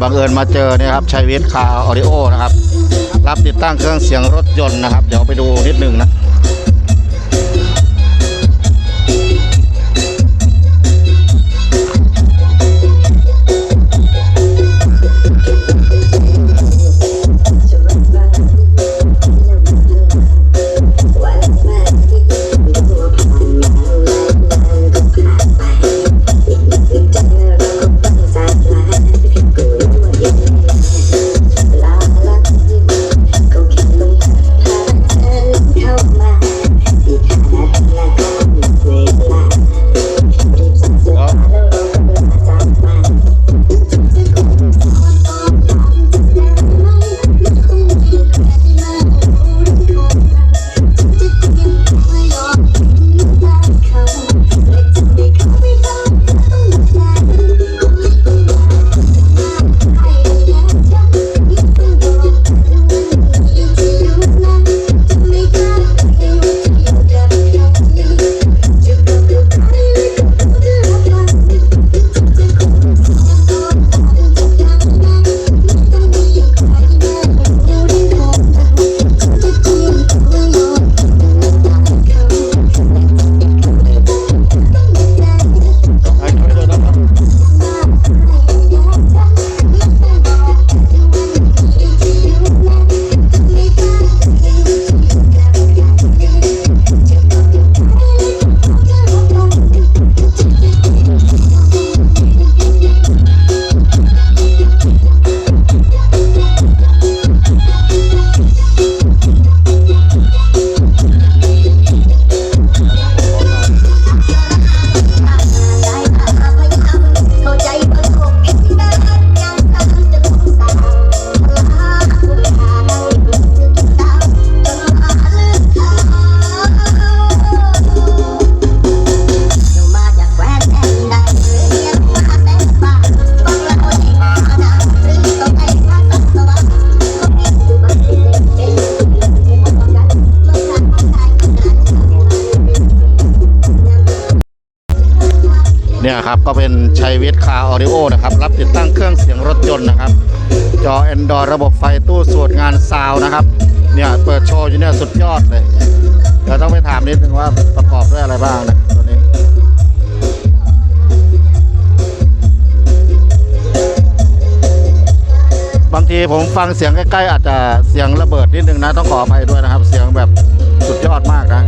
บังเอิญมาเจอเนี่ยครับชัยวิทย์คาออริโอนะครับ รับติดตั้งเครื่องเสียงรถยนต์นะครับ เดี๋ยวไปดูนิดนึงนะ ก็เป็นชัยวิทย์คาออดิโอนะครับ รับติดตั้งเครื่องเสียงรถยนต์นะครับ จอ Android ระบบไฟตู้สูตรงานซาวน์นะครับ เนี่ย เปิดโชว์อยู่เนี่ย สุดยอดเลย เดี๋ยวต้องไปถามนิดนึงว่าประกอบด้วยอะไรบ้างนะตัวนี้บางทีผมฟังเสียงใกล้ๆ อาจจะเสียงระเบิดนิดนึงนะ ต้องขออภัยด้วยนะครับ เสียงแบบสุดยอดมากนะ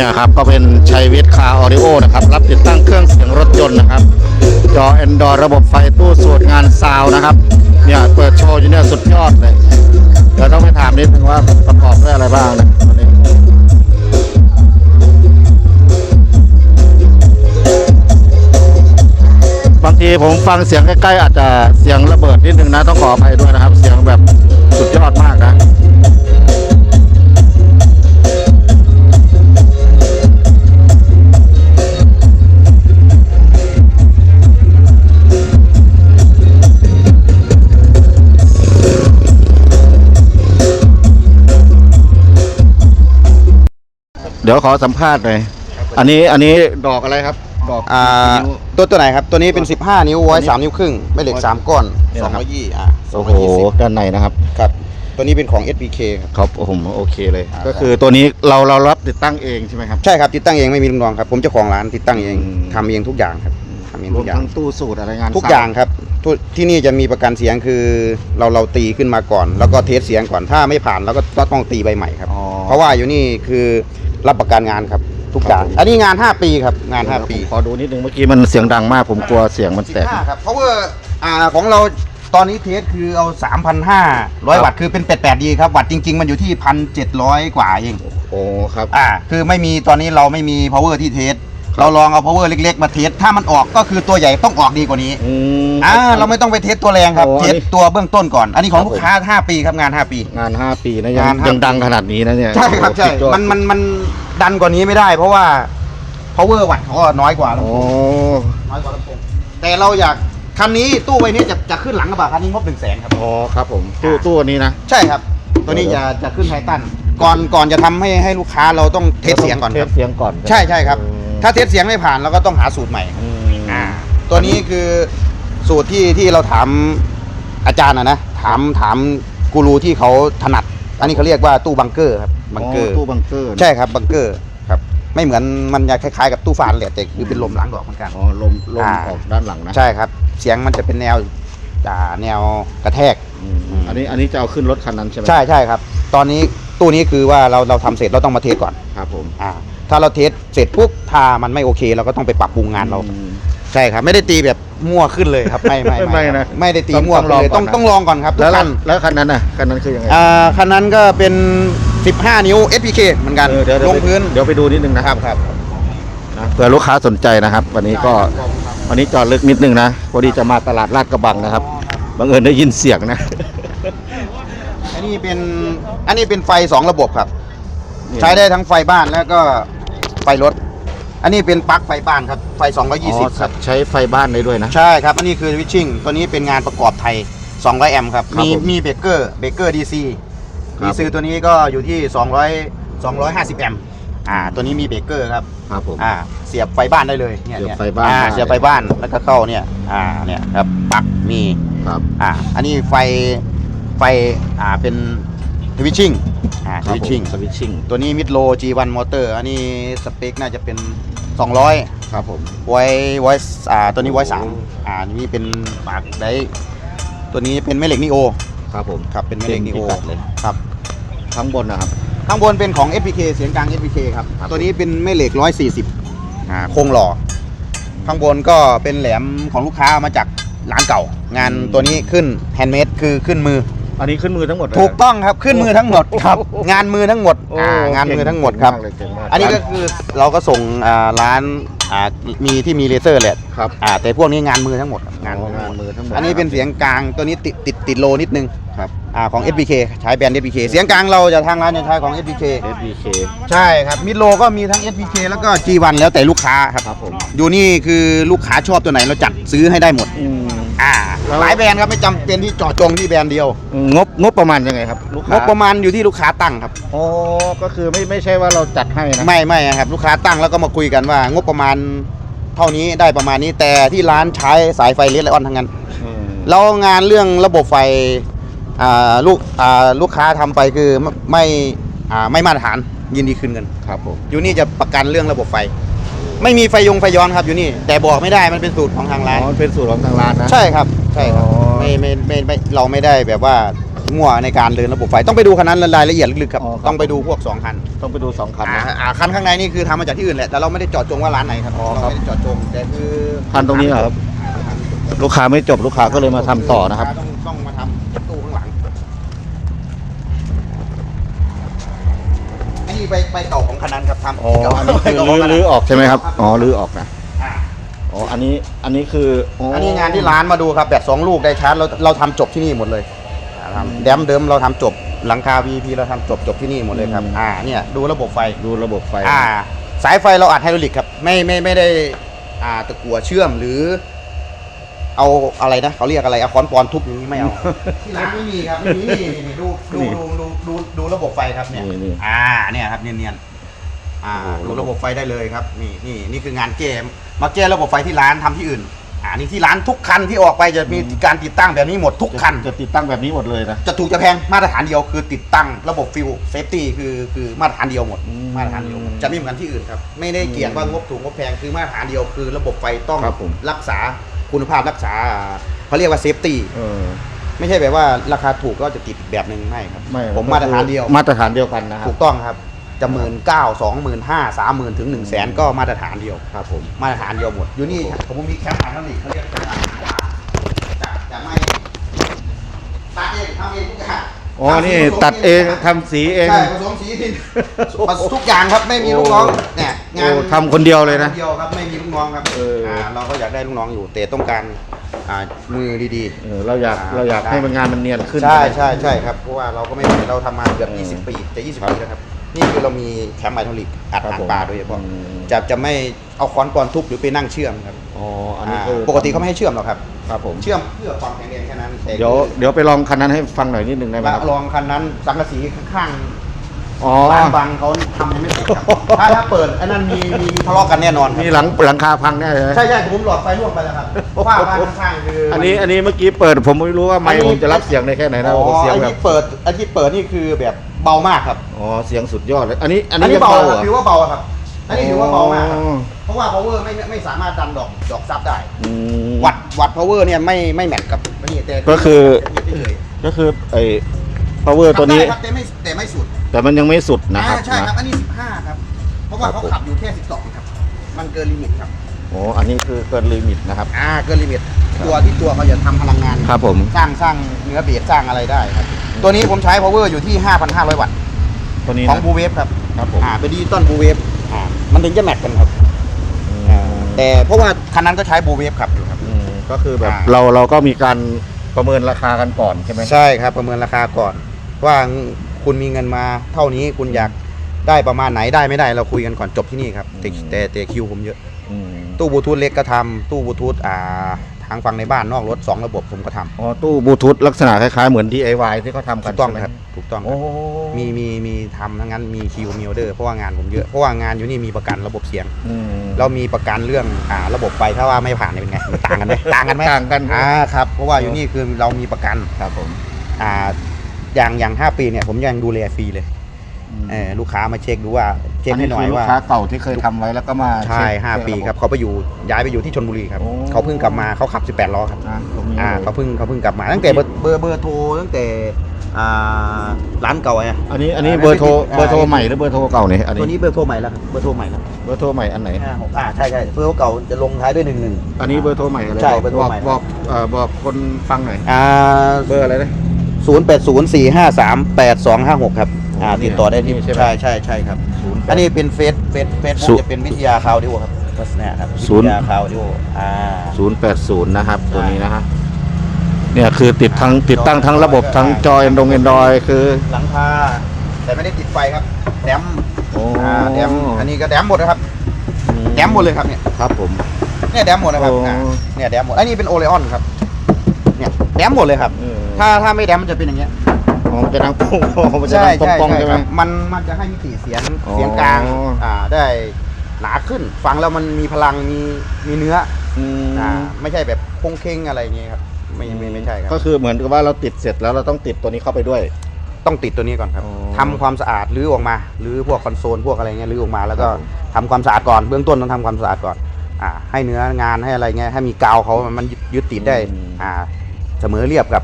เนี่ยครับก็เป็นชัยวิทย์คาออดิโอนะครับ รับติดตั้งเครื่องเสียงรถยนต์นะครับ จอ Android ระบบไฟตู้สูตรงานซาวนะครับ เนี่ยเปิดโชว์อยู่เนี่ยสุดยอดเลยเดี๋ยวต้องไปถามนิดนึงว่าประกอบด้วยอะไรบ้างนะตัวนี้บางทีผมฟังเสียงใกล้ๆอาจจะเสียงระเบิดนิดนึงนะ ต้องขออภัยด้วยนะครับ เสียงแบบสุดยอดมากนะ ดี๋ยวขอสัมภาษณ์หน่อยอันนี้อันนี้ดอกอะไรครับ ดอกอ่านิ้ว ตัวตัวไหนครับ ตัวนี้เป็น 15 นิ้วไว้ 3 นิ้วครึ่ง ไม่เหล็ก 3 ก้อนเนี่ยนะครับ 220อ่าโอ้โห220ด้านในนะครับครับ ตัวนี้เป็นของ SPK ครับ ครับผมโอเคเลย อ่า ก็คือตัวนี้เราเรารับติดตั้งเองใช่ไหมครับ ใช่ครับ ติดตั้งเองไม่มีลูกน้องครับ ผมเจ้าของร้านติดตั้งเองอืม ทำเองทุกอย่างครับทำเองรวทุมกอย่าง ทั้งตู้สูตรอะไรงานทุกอย่างครับทุกที่นี่จะมีประกันเสียงคือเราเราตีขึ้นมาก่อน แล้วก็เทสเสียงก่อนถ้าไม่ผ่านเราก็ต้องตีใบใหม่ครับ อ๋อเพราะว่าอยู่นี่คือ รับประกันงานครับทุกอย่างครับผมอันนี้งาน 5 ปีครับงาน 5 ปีผมขอดูนิดนึงเมื่อกี้มันเสียงดังมากผมกลัวเสียงมันแตก 15ครับ power อ่าของเราตอนนี้เทสคือเอา 3,500 วัตต์คือเป็น 88ดีครับวัตต์จริง ๆ มันอยู่ที่ 1,700 กว่าเองโอ้ครับอ่าคือไม่มีตอนนี้เราไม่มี power ที่เทสครับ เราลองเอา power เล็ก ๆ มาเทสถ้ามันออกก็คือตัวใหญ่ต้องออกดีกว่านี้อืม อ่าเราไม่ต้องไปเทสตัวแรงครับโอ้เทอันสนี้ตัวเบื้องต้นก่อน อันนี้ของครับ ลูกค้า 5 ปีครับงาน 5 ปี งาน 5 ปีนะยังงานห้า ยังดังขนาดนี้นะเนี่ยใช่ครับใช่โอ้โหสุดยอดมันมันมันดันกว่านี้ไม่ได้ เพราะว่า power วัตต์เขาก็น้อยกว่าลำโอ้ โพงน้อยกว่าลำโพงแต่เราอยากคันนี้ตู้ใบนี้จะจะขึ้นหลังกระบะคันนี้งบหนึ่งแสนครับ อ๋อครับผมตู้ตู้อันนี้นะ ใช่ครับ ตัวนี้จะจะขึ้นไททันก่อนก่อนจะทำให้ให้ลูกค้าเราต้องเทสเสียงก่อนเทครัสบ เสียงก่อนใช่ใช่ครับ ถ้าเทสเสียงไม่ผ่านเราก็ต้องหาสูตรใหม่ครับอืมอ่าตัวนี้คือสูตรที่ที่เราถามอาจารย์นะนะถามถามกูรูที่เขาถนัด อันนี้เขาเรียกว่าตู้บังเกอร์ครับบังเกอร์ตู้บังเกอร์นะใช่ครับบังเกอร์ครับ ไม่เหมือนมันจะคล้ายๆกับตู้ฟานแหละแต่คือเป็นลมล้างดอกเหมือนกันอ๋อลมลมอ่าออกด้านหลังนะใช่ครับ เสียงมันจะเป็นแนวอ่าแนวกระแทกอืมอันนี้อันนี้จะเอาขึ้นรถคันนั้นใช่ไหมใช่ใช่ครับ ตอนนี้ตู้นี้คือว่าเราเราทำเสร็จเราต้องมาเทสก่อนครับผมอ่า ถ้าเราเทสเสร็จปุ๊บถ้ามันไม่โอเค เราก็ต้องไปปรับปรุงงานเราอืมใช่ครับ ไม่ได้ตีแบบมั่วขึ้นเลยครับ ไม่ไม่ไม่ครับนะไม่ได้ตีต้องมั่วขึ้นเลยต้ต้อองงลองก่อนนะต้องลองก่อนครับทุแล้กวคันแล้วคันนั้นน่ะคันนั้นคือยังไงอ่าคันนั้นก็เป็น 15 นิ้ว SPK เหมือนกันเออเดี๋ยวเดี๋ยวลงพื้นเดี๋ยวไปดูนิดนึงนะครับครับนะเผื่อลูกค้าสนใจนะครับ วันนี้ก็วันนี้จอดลึกนิดนึงนะพอดีจะมาตลาดลาดกระบังนะครับบังเอิญได้ยินเสียงนะอันนี้เป็นอันนี้เป็นไฟ2ระบบครับ ใช้ได้ทั้งไฟบ้านแล้วก็ ไฟรถ อันนี้เป็นปลั๊กไฟบ้านครับ ไฟอ๋อ220 ครับ ใช้ไฟบ้านได้ด้วยนะ ใช่ครับ อันนี้คือวิชชิ่ง ตัวนี้เป็นงานประกอบไทย 200 แอมป์ครับครับมีผมมีเบเกอร์ เบเกอร์ดีซีครับดีซีตัวนี้ก็อยู่ที่ 200 250 แอมป์อ่า ตัวนี้มีเบเกอร์ครับ ครับผม อ่า เสียบไฟบ้านได้เลย เนี่ยเสียบเนี่ยไฟบ้าน อ่าได้เสียบไฟบ้าน แล้วก็เข้าเนี่ย อ่า เนี่ยครับ ปลั๊กมี ครับ อ่า อันนี้ไฟ ไฟ อ่า เป็น ทวิชชิ่งอ่าทครับวิชชิ่งสวิตชิ่งตัวนี้มิดโล G1 มอเตอร์อันนี้สเปคน่าจะเป็น 200ครับผมไว้ไว้อ่าตัวนี้ไว้สามอ่านี่เป็นปากได้ตัวนี้เป็นแม่เหล็กนิโอครับผมครับเป็นแม่เหล็กนิโอเต็มพิกัดเลยครับข้างบนนะครับ ข้างบนเป็นของ FPK เสียงกลาง FPK ครับครับ ตัวนี้เป็นแม่เหล็ก 140อ่าโครงหล่อ ข้างบนก็เป็นแหลมของลูกค้ามาจากร้านเก่า งานตัวนี้ขึ้นแฮนด์เมดคือขึ้นมือ อันนี้ขึ้นมือทั้งหมดเลย ถูกต้องครับขึ้นมือทั้งหมดครับโอ้โหงานมือทั้งหมดโอ้อ่างานมือเก่ทั้งหมดครับ เก่งากเลยเก่งมากอันนี้ก็คือเราก็ส่งอ่าร้านอ่ามีที่มีเลเซอร์แหละครับ อ่าแต่พวกนี้งานมือทั้งหมดครับงานมือทั้งางนหมด มือทั้งหมดอันนี้เป็นเสียงกลางตัวนี้ติดติดติดโลนิดนึงครับ อ่าของ SBK ใช้แบรนด์ SBK เสียงกลางเราจะทางร้านจะใช้ของ SBK SBK ใช่ครับมิดโลก็มีทั้ง SBK แล้วก็ G1 แล้วแต่ลูกค้าครับครับผมอยู่นี่คือลูกค้าชอบตัวไหนเราจัดซื้อให้ได้หมดอืมอ่าแล้วหลายแบรนด์ครับไม่จำเป็นที่เจาะจงที่แบรนด์เดียวงบงบประมาณยังไงครับลูกงค้าบประมาณอยู่ที่ลูกค้าตั้งครับโอ้ก็คือไม่ไม่ใช่ว่าเราจัดให้นะไม่ไม่ครับลูกค้าตั้งแล้วก็มาคุยกันว่างบประมาณเท่านี้ได้ประมาณนี้แต่ที่ร้านใช้สายไฟเลสไลออนทั้งนั้น อืมแล้วงานเรื่องระบบไฟอ่า ลูกอ่าลูกค้าทำไปคือไม่ไม่อ่าไม่มาตรฐานยินดีคืนเงินครับผมอยู่นี่จะประกันเรื่องระบบไฟ ไม่มีไฟยงไฟย้อนครับอยู่นี่ แต่บอกไม่ได้มันเป็นสูตรของทางร้านอ๋อเป็นสูตรของทางร้านนะใช่ครับใช่ครับอ๋อไม่ไม่ไม่ไม่เราไม่ได้แบบว่ามั่วในการเดินระบบไฟต้องไปดูคันนั้นรายละเอียดลึกๆครับอ๋อครับต้องไปดูพวกสองคันต้องไปดูสองคันอ่านะอ่าคันข้างในนี่คือทำมาจากที่อื่นแหละแต่เราไม่ได้เจาะจงว่าร้านไหนครับอ๋อเราครับไม่ได้เจาะจงแต่คือคันตรงนี้เหรอครับ ลูกค้าไม่จบลูกค้าก็เลยมาทำต่อนะครับต้องต้อง อันนี้ไปไปเก่าของคันนั้นครับทำอ๋อเก่าอันนี้คือเก่าขรื้งอคันนั้นรื้อออกใช่ไหมครับ อ๋อรื้อออกนะอ่าอ๋อ อันนี้ อันนี้คืออ๋ออัอันนี้งานที่ร้านมาดูครับแบบสองลูกได้ชาร์จเราเราทำจบที่นี่หมดเลยอ่าทำแดมเดิมเราทำจบหลังคา VP เราทำจบจบที่นี่หมดเลยครับ อ่า เนี่ยดูระบบไฟ ดูระบบไฟ อ่า สายไฟเราอัดไฮดรอลิกครับ ไม่ไม่ไม่ได้ อ่า ตะกั่วเชื่อมหรือ เอาอะไรนะเขาเรียกอะไรเอาค้อนปอนทุบอย่างนี้ไม่เอา ที่ร้านไม่มีครับไม่มีนี่นี่ดูดูดูดูดูดูระบบไฟครับเนี่ยนี่นี่อ่าเนี่ยครับเนียนๆอ่าโอ้โห ดูระบบไฟได้เลยครับ นี่นี่นี่คืองานแก้มาแก้ระบบไฟที่ร้านทำที่อื่น อ่านี่ที่ร้านทุกคันที่ออกไปจะมีการติดตั้งแบบนี้หมดทุกคัน จะติดตั้งแบบนี้หมดเลยนะ จะถูกจะแพงมาตรฐานเดียวคือติดตั้งระบบฟิลเซฟตี้คือคือมาตรฐานเดียวหมด อืมมาตรฐานเดียวหมดจะไม่เหมือนที่อื่นครับ ไม่ได้เกี่ยงว่างบถูกงบแพงคือมาตรฐานเดียวคือระบบไฟต้องครับผม รักษา คุณภาพรักษาเขาเรียกว่าเซฟตี้เออ ไม่ใช่แบบว่าราคาถูกก็จะติดอีกแบบหนึ่งไม่ครับ ไม่ผมมาตรฐานเดียว มาตรฐานเดียวกันนะครับ ถูกต้องครับจะหมื่นเก้าสองหมื่นห้าสามหมื่นถึงหนึ่งแสนก็มาตรฐานเดียวครับผมมาตรฐานเดียวหมดอยู่นี่ผมมีแคมป์อ่านนั่นอีกเขาเรียกเป็นอ่านจะจะไม่ตัดเองทำเองทุกอย่าง อ๋อนี่ตัดเองทำสีเอง ใช่ผสมสีพิมพ์ทุกอย่างครับไม่มีลูกน้องเนี่ยงานโอ้ทำคนเดียวเลยนะ คนเดียวครับไม่มีลูกน้องครับเอออ่าเราก็อยากได้ลูกน้องอยู่แต่ต้องการอ่ามือดีเออเราอยากเราอยากให้มันงานมันเนียนขึ้น ๆ ใช่ใช่ใช่ครับเพราะว่าเราก็ไม่ได้เราทำมาเกือบ20 ปีจะ20ปีแล้วครับ นี่คือเรามีแคมป์ไฮดรอลิกอัดครับหางผมปลาโดยเฉพาะอืมจะจะไม่เอาค้อนปอนทุบหรือไปนั่งเชื่อมครับอ๋ออันนี้คืออ่าปกติเขาไม่ให้เชื่อมหรอกครับครับผมเชื่อมเพื่อความแข็งแรงแค่นั้นแต่เดี๋ยวเดี๋ยวไปลองคันนั้นให้ฟังหน่อยนิดนึงได้ไหมครับลองคันนั้นสังกะสีข้างอ๋อๆร้านบังเขาทำยังไม่เสร็จครับถ้าถ้าเปิดอันนั้นมีมีมีทะเลาะกันแน่นอนครับมีหลังหลังคาพังแน่เลยใช่ใช่ผมหลอดไฟร่วงไปแล้วครับเพราะว่าบ้านข้างๆคืออัอันนี้อันนี้เมื่อกี้เปิดผมไม่รู้ว่าไมค์ผมจะรับเสียงได้แค่ไหนนะอ๋อผมเสียงไอ้แบบที่เปิดไอ้ที่เปิดนี่คือแบบ เบามากครับ อ๋อเสียงสุดยอดเลย อันนี้อันอันนี้นี้เบาหรครับถือว่าเบาครับ อันนี้ถือว่าเบามากครับอ๋อ เพราะว่า power ไม่ไม่สามารถดันดอกดอกซับได้ อืม วัดวัด power เนี่ยไม่ไม่แมทกับนี่แต่ก็คือเฉยก็คือไอ้ power ๆตัวนี้ทำได้ครับแต่ไม่แต่ไม่สุดแต่มันยังไม่สุดนะครับอ่าใช่ครับ นะ อันนี้ 15 ครับ เพราะว่าครับเขาขับอยู่แค่ 12 ครับ มันเกินลิมิตครับ โอ้อันนี้คือเกินลิมิตนะครับ อ่าเกินลิมิต ตัวที่ตัวเขาจะทำพลังงาน ครับผม สร้างสร้างเนื้อเบสสร้างอะไรได้ครับ ตัวนี้ผมใช้ power อยู่ที่ 5,500 วัตต์ตัวนี้ของนะบูเวฟครับครับผม อ่าเป็นดิจิตอลบูเวฟอ่ามันถึงจะแมทกันครับ อืมแต่เพราะว่าคันนั้นก็ใช้บูเวฟขับอยู่ครับ อืมก็คือแบบอ่า เราเราก็มีการประเมินราคากันก่อนใช่ไหมใช่ครับประเมินราคาก่อน ว่าคุณมีเงินมาเท่านี้คุณอยากได้ประมาณไหนได้ไม่ได้เราคุยกันก่อนจบที่นี่ครับแต่แต่แต่คิวผมเยอะอืม ตู้บลูทูธเล็กก็ทำตู้บลูทูธอ่าทางฝั่งในบ้านนอกรถ 2 ระบบผมก็ทำอ๋อตู้บลูทูธลักษณะคล้ายๆเหมือน DIY ที่เขาทำกัถูนกต้องใช่ไหมครับถูกต้องคโอ้รับมีมีมีทำทั้งนั้นมีคิวมีออเดอร์เพราะว่างานผมเยอะเพราะว่างานอยู่นี่มีประกันระบบเสียงอืมเรามีประกันเรื่องอ่าระบบไฟถ้าว่าไม่ผ่านเนี่ยเป็นไงมันต่างกันไหมต่างกันไหมต่างกันครับอ่าครับเพราะว่าอยู่นี่คือเรามีประกันครับผมอ่าอย่างอย่างห้าปีเนี่ยผมยังดูแลฟรีเลย เออลูกค้ามาเช็คดูว่าเช็คให้หน่อยคืลูว่ากค้าเก่าที่เคยทำไว้แล้วก็มาใช่เช็คห้าเช็คปีะครับเขาไปอยู่ย้ายไปอยู่ที่ชนบุรีครับโอ้เขาเพิ่งกลับมาเขาขับ 18ล้อครับอ่าตรงนี้อ่าเลยเขาเพิ่งเขาเพิ่งกลับมาตั้งแต่เบอร์เบอร์เบอร์โทรตั้งแต่อ่าร้านเก่าไงอันนี้อันนี้อ่าเบอร์โทรอ่าเบอร์โทรใหม่หรือเบอร์โทรเก่าเนี่ยอันตัวนี้นี้เบอร์โทรใหม่แล้วครับเบอร์โทรใหม่แล้วเบอร์โทรใหม่อันไหนห้าหกอ่าใช่ใช่เบอร์เก่าจะลงท้ายด้วยหนึ่งหนึ่งอันนี้เบอร์โทรใหม่อะไรใช่บอกเบอร์โทรใหม่บอกบอกเอ่อบอกคนฟังหน่อยอ่าเบอร์อะไรนะศูนย์แปดศูนย์สี่ห้าสามแปดสองห้าหกครับ อ่านี่ติดต่อได้ที่นี่ใช่ไหม ใช่ใช่ใช่ครับ0อันนี้เป็นเฟซเฟซเฟซศูบุ๊กจะเป็นวิทยาคาวดิโอครับเนี่ยครับศูนย์วิทยาคาวดิโออ่า ศูนย์แปดศูนย์นะครับ ตัวนี้ใช่นะฮะเนี่ยคือติดทั้งติดตั้งทั้งระบบทั้งจอแอนดงแอนดรอยคือหลังคาแต่ไม่ได้ติดไฟครับแดมโอ้อ่าแดมอันนี้ก็แดมหมดนะครับแดมหมดเลยครับเนี่ยครับผม เนี่ยแดมหมดนะครับโอ้ อ่าเนี่ยแดมหมดอันนี้เป็นโอเลออนครับเนี่ยแดมหมดเลยครับเออถ้าถ้าไม่แดมมันจะเป็นอย่างเงี้ย อ๋อมันจะดังปุ้งมันจะใช่ดังใช่ปองๆใช่ใช่ไหคมรับมันมันจะให้มิติเสียงอ๋อ เสียงกลางอ่าได้หนาขึ้น ฟังแล้วมันมีพลังมีมีเนื้ออืมอ่าไม่ใช่แบบคงเคงอะไรอย่างเงี้ยครับไม่ไม่ไม่ใช่ครับก็คือเหมือนกับว่าเราติดเสร็จแล้วเราต้องติดตัวนี้เข้าไปด้วย ต้องติดตัวนี้ก่อนครับอ๋อทำความสะอาดรื้อออกมาหรือพวกคอนโซลพวกอะไรเงี้ยรื้อออกมาแล้วก็ครับผม ทำความสะอาดก่อนเบื้องต้นต้องทำความสะอาดก่อนอ่าให้เนื้องานให้อะไรเงี้ยให้มีกาวเขามันยึดยึดติดได้อ่าเสมอเรียบกับ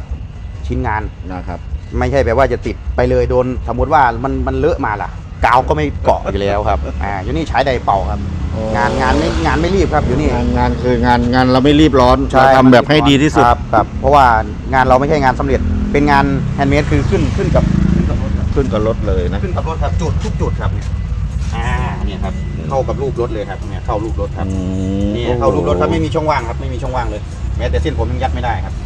ชิ้นงาน นะครับ ไม่ใช่แบบว่าจะติดไปเลยโดนสมมติว่ามันมันเลอะมาล่ะกาวก็ไม่เกาะอยู่แล้วครับอ่าอยู่นี่ใช้ไดร์เป่าครับโอ้งานงานไม่งานไม่รีบครับอยู่นี่งานงานคืองานงานเราไม่รีบร้อนใช่เราทำแบบให้ดีที่สุด ครับครับเพราะว่างานเราไม่ใช่งานสำเร็จเป็นงานแฮนด์เมดคือขึ้นขึ้นกับขึ้นกับรถครับขึ้นกับรถเลยนะ ขึ้นกับรถครับจุดทุกจุดครับเนี่ยอ่าเนี่ยครับเข้ากับรูปรถเลยครับเนี่ยเข้ารูปรถครับอืมนี่เข้ารูปรถครับไม่มีช่องว่างครับไม่มีช่องว่างเลย แม้แต่เส้นผมยังยัดไม่ได้ครับเนี่ย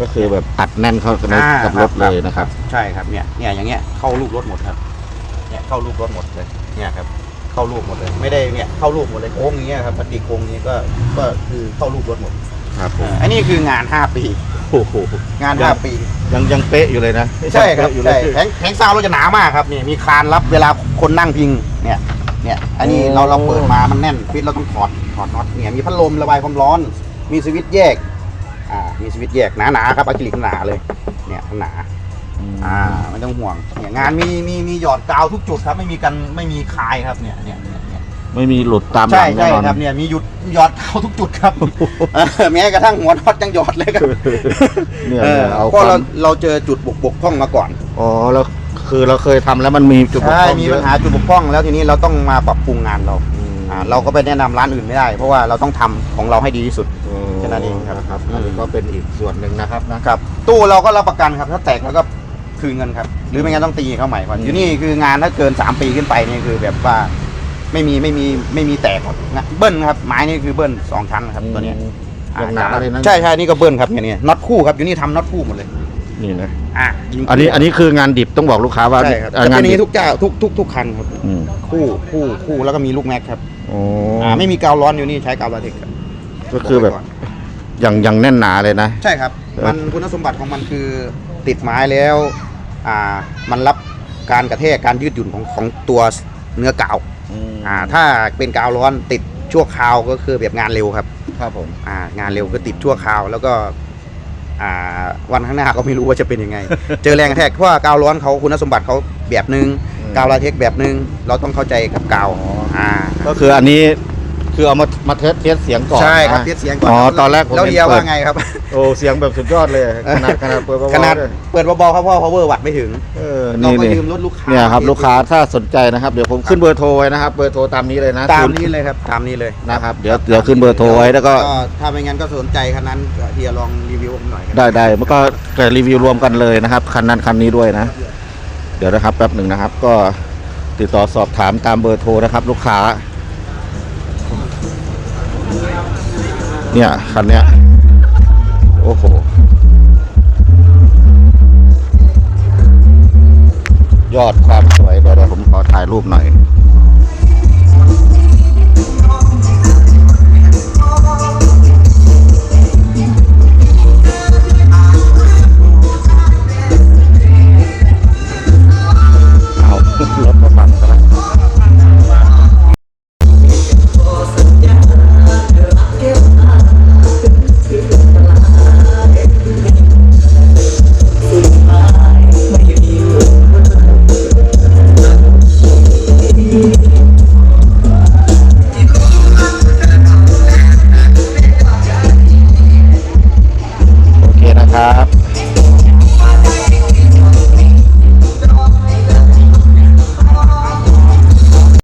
ก็คือแบบอัดแน่นเข้าในอ่ากับรถเลยนะครับ ใช่ครับเนี่ยเนี่ยอย่างเงี้ยเข้ารูปรถหมดครับเนี่ยเข้ารูปรถหมดเลยเนี่ยครับเข้ารูปหมดเลย ไม่ได้เนี่ยเข้ารูปหมดเลยโค้งอย่างเงี้ยครับปฏิโค้งนี้ก็ก็คือเข้ารูปรถหมดครับผมอ่าอันนี้คืองาน5ปี โอ้โหงานยัง5ปี ยังยังเป๊ะอยู่เลยนะใช่ครับเป๊ะอยู่เลใช่ย แผงแผงซาวเราจะหนามากครับนี่มีคานรับเวลาคนนั่งพิงเนี่ยเนี่ยอันนี้โอ้เราเราเปิดมามันแน่นฟิตเราต้องถอดถอดน็อตเนี่ยมีพัดลมระบายความร้อน มีสวิตช์แยกอ่า มีสวิตช์แยกหนาๆครับอะคริลิกหนาเลย เนี่ยหนาอ่าไม่ต้องห่วงเนี่ยงานมีมีมีหยอดกาวทุกจุดครับไม่มีกันไม่มีคายครับเนี่ยเนี่ยเนี่ยเนี่ยไม่มีหลุดตามหใช่ลังแน่ใช่นอนครับเนี่ยมีหยุดหยอดกาวทุกจุดครับเออแม้กระทั่งหัวน็อตยังหยอดเลยครับเนี่ยเออเนี่ยเอาเพราะควาเรามเราเจอจุดบกบกพร่องมาก่อนอ๋อแล้วคือเราเคยทำแล้วมันมีจุดบกใช่พร่องมีเยปัอะญหาจุดบกพร่อง แล้วทีนี้เราต้องมาปรับปรุงงานเรา อืมอ่าเราก็ไปแนะนำร้านอื่นไม่ได้ เพราะว่าเราต้องทำของเราให้ดีที่สุดโอ้ แค่นั้นเองครับนะครับอันนี้ก็เป็นอีกส่วนหนึ่งนะครับนะครับ ตู้เราก็รับประกันครับ ถ้าแตกแล้วก็คืนเงินครับ หรือไม่งั้นต้องตีเข้าใหม่ก่อนอืมอยู่นี่คืองานถ้าเกิน 3 ปีขึ้นไปนี่คือแบบว่าไม่มีไม่มีไม่มีแตกหมดนะเบิ้ลครับไม้นี่คือเบิ้ลสองชั้นครับตัวเนี้ยอย่างหนาเลยนะใช่ใช่นี่ก็เบิ้ลครับเนี่ยเนี่ยน็อตคู่ครับอยู่นี่ทำน็อตคู่หมดเลยนี่นะอะยิงอันนี้อันนี้คืองานดิบต้องบอกลูกค้าว่าใช่ครับอ่าจะงาเป็นนอย่างดิบนี้ทุกเจ้าทุกทุกทุกคันครับอืมคู่คู่คู่แล้วก็มีลูกแม็กครับโอ้อ่าไม่มีกาวร้อนอยู่นี่ใช้กาวลาเท็กซ์ครับก็คือแบบกไว้ก่น อย่างอย่างแน่นหนาเลยนะ ใช่ครับเออมันคุณสมบัติของมันคือติดไม้แล้วอ่ามันรับการกระแทกการยืดหยุ่นของของตัวเนื้อกาวอ่าถ้าเป็นกาวร้อนติดชั่วคราวก็คือแบบงานเร็วครับ ครับผมอ่างานเร็วก็ติดชั่วคราวแล้วก็อ่าวันข้างหน้าก็ไม่รู้ว่าจะเป็นยังไง เจอแรงกระแทกเพราะว่ากาวร้อนเขาคุณสมบัติเขาแบบนึงกาวลาเทคแบบนึงเราต้องเข้าใจกับกาวอ่าก็คืออันนี้ คือเอามามาเทสเทสเสียงก่อนใช่ครับนะ เทสเสียงก่อนอ๋อตอนแรกผมแล้วเห็นเดียวเปิว่าดไงครับ โอ้เสียงแบบสุดยอดเลยขนาดขนาดเปิดเบาๆขนาดด้วยเปิดเบาๆครับเพราะว่า power วัตต์ไม่ถึงเออเรานี่ก็นี่ยืมรถลูกค้าเนี่ยครับลูกค้าถ้าสนใจนะครับเดี๋ยวผมขึ้นเบอร์โทรไว้นะครับเบอร์โทรตามนี้เลยนะตามศูย์นี้เลยครับ ตามนี้เลยนะครับเดี๋ยวเดี๋ยวขึ้นเบอร์โทรไว้แล้วก็ถ้าไม่งั้นก็สนใจคันนั้นก็เฮียลองรีวิวผมหน่อยครับได้ได้มันก็เกิดรีวิวรวมกันเลยนะครับ คันนั้นคันนี้ด้วยนะ เดี๋ยวนะครับแป๊บหนึ่งนะครับ ก็ติดต่อสอบถามตามเบอร์โทรนะครับ ลูกค้า เนี่ยคันเนี้ยโอ้โหยอดความสวยเดี๋ยวเดี๋ยวผมขอถ่ายรูปหน่อย